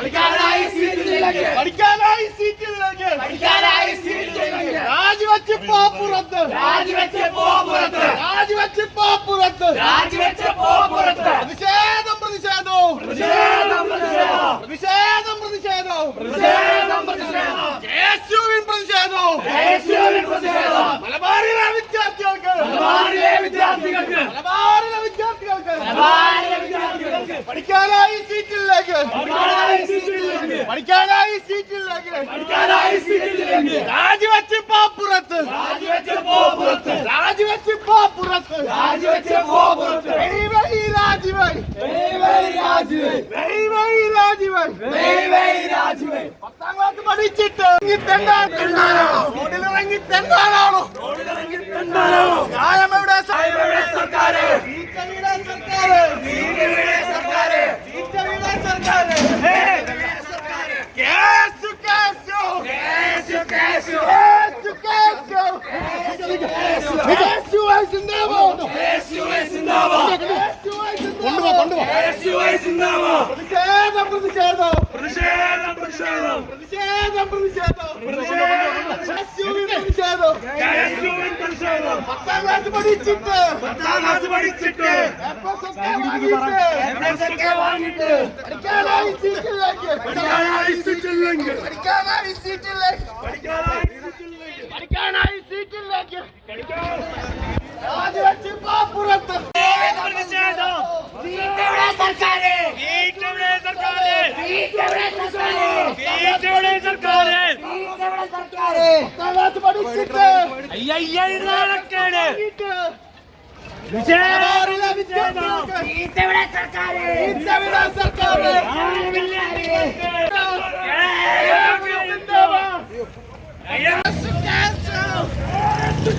പഠിക്കാനായി സീറ്റിലേക്ക് പഠിക്കാനായി സീറ്റിലേക്ക് പഠിക്കാനായി സീറ്റിലേക്ക് രാജിവെച്ച് പോ പുറത്ത്. രാജിവെച്ച് പോ പുറത്ത്. രാജിവെച്ച് പോ പുറത്ത്. രാജിവെച്ച് പോ പുറത്ത്. പ്രതിഷേധം പ്രതിഷേധവും പ്രതിഷേധം പ്രതിഷേധം. പ്രതിഷേധം പ്രതിഷേധവും പ്രതിഷേധം പ്രതിഷേധം. യേശുവിൻ പ്രതിഷേധവും യേശുവിൻ പ്രതിഷേധം. മലബാറിലെ വിദ്യാർത്ഥികൾക്ക്. മലബാറിലെ വിദ്യാർത്ഥികൾക്ക്. മലബാറിലെ വിദ്യാർത്ഥികൾക്ക്. മലബാറിലെ വിദ്യാർത്ഥികൾക്ക്. പഠിക്കാനായി പഠിക്കാനായി സീറ്റിലേക്ക് രാജിവെച്ച് പോ പുറത്ത്. രാജിവെച്ച് പാപ്പുറത്ത് പുറത്ത്. രാജിവെച്ച് രാജിവെയ് രാജിവെയ് ദൈവൈ രാജിവേ പത്താം ക്ലാസ് പഠിച്ചിട്ട് ഇറങ്ങി തെണ്ടാനാണോ റോഡിലിറങ്ങി തെണ്ടാനാണോ ന്യായം എവിടെ? പ്രതിഷേധം പ്രതിഷേധം പ്രതിഷേധം പ്രതിഷേധം പ്രതിഷേധം പ്രതിഷേധം പ്രതിഷേധം പത്താം ക്ലാസ് പഠിച്ചിട്ട് പത്താം ക്ലാസ് പഠിച്ചിട്ട് വാങ്ങിയിട്ട് പഠിക്കാനായി സീറ്റില്ലെങ്കിൽ പഠിക്കാനായി സീറ്റില്ലെങ്കിൽ പഠിക്കാനായി സീറ്റിലേക്ക് പഠിക്കാനായി സീറ്റില്ലെങ്കിൽ പഠിക്കാനായി സീറ്റിലേക്ക് സർക്കാർ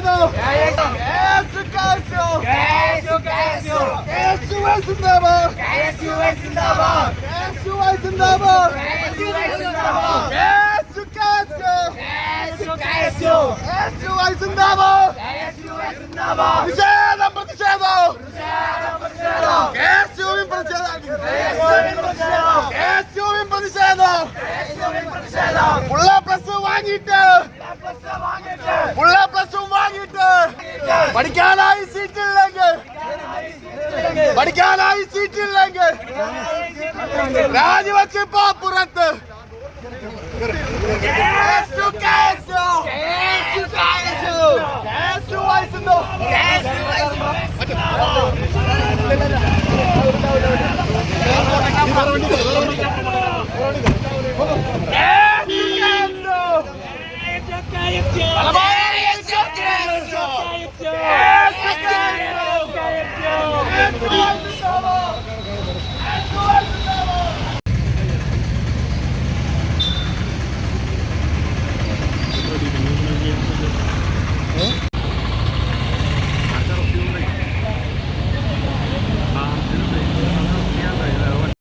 പ്രതിഷേധം യേശു കേശു യേശു യേശു യേശുവേ സിന്ദാബാദ് യേശുവേ സിന്ദാബാദ് യേശുവേ സിന്ദാബാദ് യേശുവേ സിന്ദാബാദ് യേശു കേശു യേശു യേശു യേശുവേ സിന്ദാബാദ് യേശുവേ സിന്ദാബാദ് പ്രതിഷേധം. പ്രതിഷേധം പ്രതിഷേധം യേശുവിൻ പ്രതിഷേധം. യേശുവിൻ പ്രതിഷേധം. യേശുവിൻ പ്രതിഷേധം യേശുവിൻ പ്രതിഷേധം ഉള്ള പ്ലസ് വാങ്ങിയിട്ട് പ്ലസ് വാങ്ങിയിട്ട് ഉള്ള പ്ലസ് വാങ്ങിയിട്ട് പഠിക്കാനായി സീറ്റില്ലെങ്കിൽ. പഠിക്കാനായി സീറ്റില്ലെങ്കിൽ. രാജിവെച്ച് പോ പുറത്ത്.